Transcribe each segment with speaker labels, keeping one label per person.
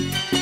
Speaker 1: Thank you.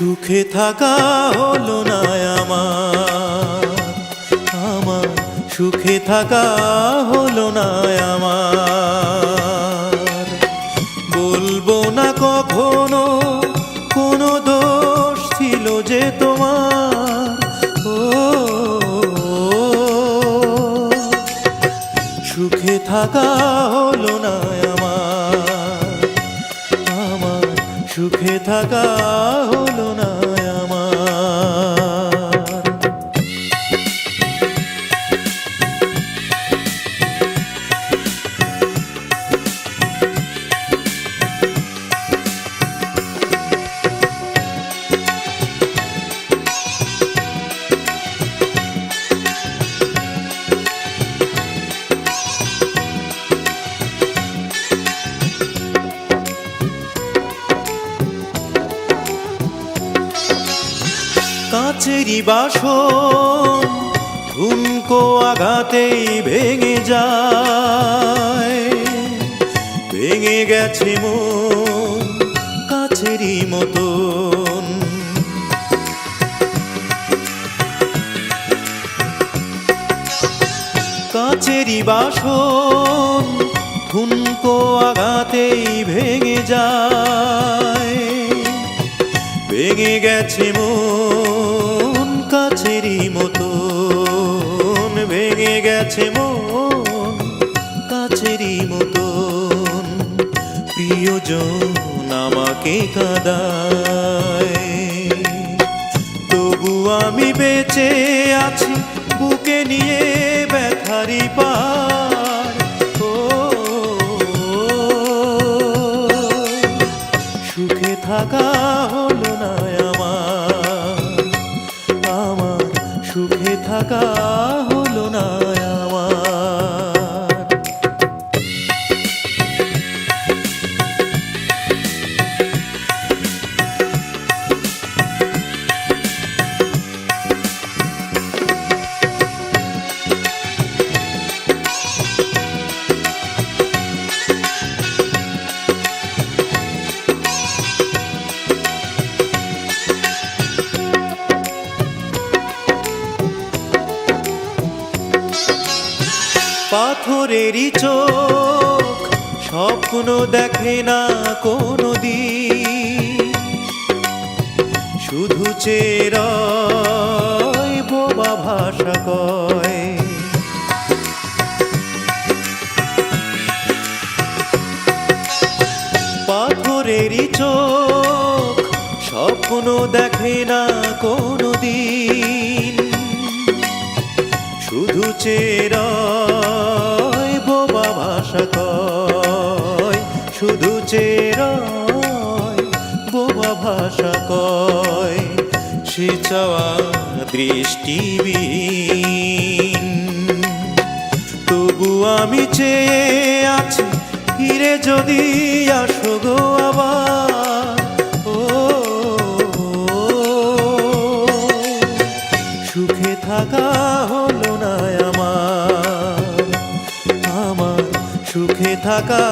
Speaker 1: সুখে থাকা হলো না আমার। আমার সুখে থাকা হলো না আমার। বলব না কখনো, কোনো দোষ ছিল যে তোমার। ও, সুখে থাকা হলো না সুখে থাকা হলো না। কাছেরই বাসন ঠুনকো আঘাতেই ভেঙে যায়। ভেঙে গেছে মন কাছেরই মতন। কাছেরই বাসন ঠুনকো আঘাতেই ভেঙে যায়। ভেঙে গেছে মন ভেঙে গেছে মন কাছেরই মতন। প্রিয়জন আমাকে কাদায়। তবু আমি বেঁচে আছি, বুকে নিয়ে ব্যথারি পার পাথরেরই চোখ, স্বপ্ন দেখে না কোনো দিন শুধু চেরয় বোবা ভাষা কয়। পাথরেরই চোখ, স্বপ্ন দেখে না কোনো দিন শুধু চেরয় সে চাওয়া দৃষ্টিবিহীন। তবু আমি চেয়ে আছি, ফিরে যদি আসো গো আবার। ও, সুখে থাকা হলো না আমার। আমার সুখে থাকা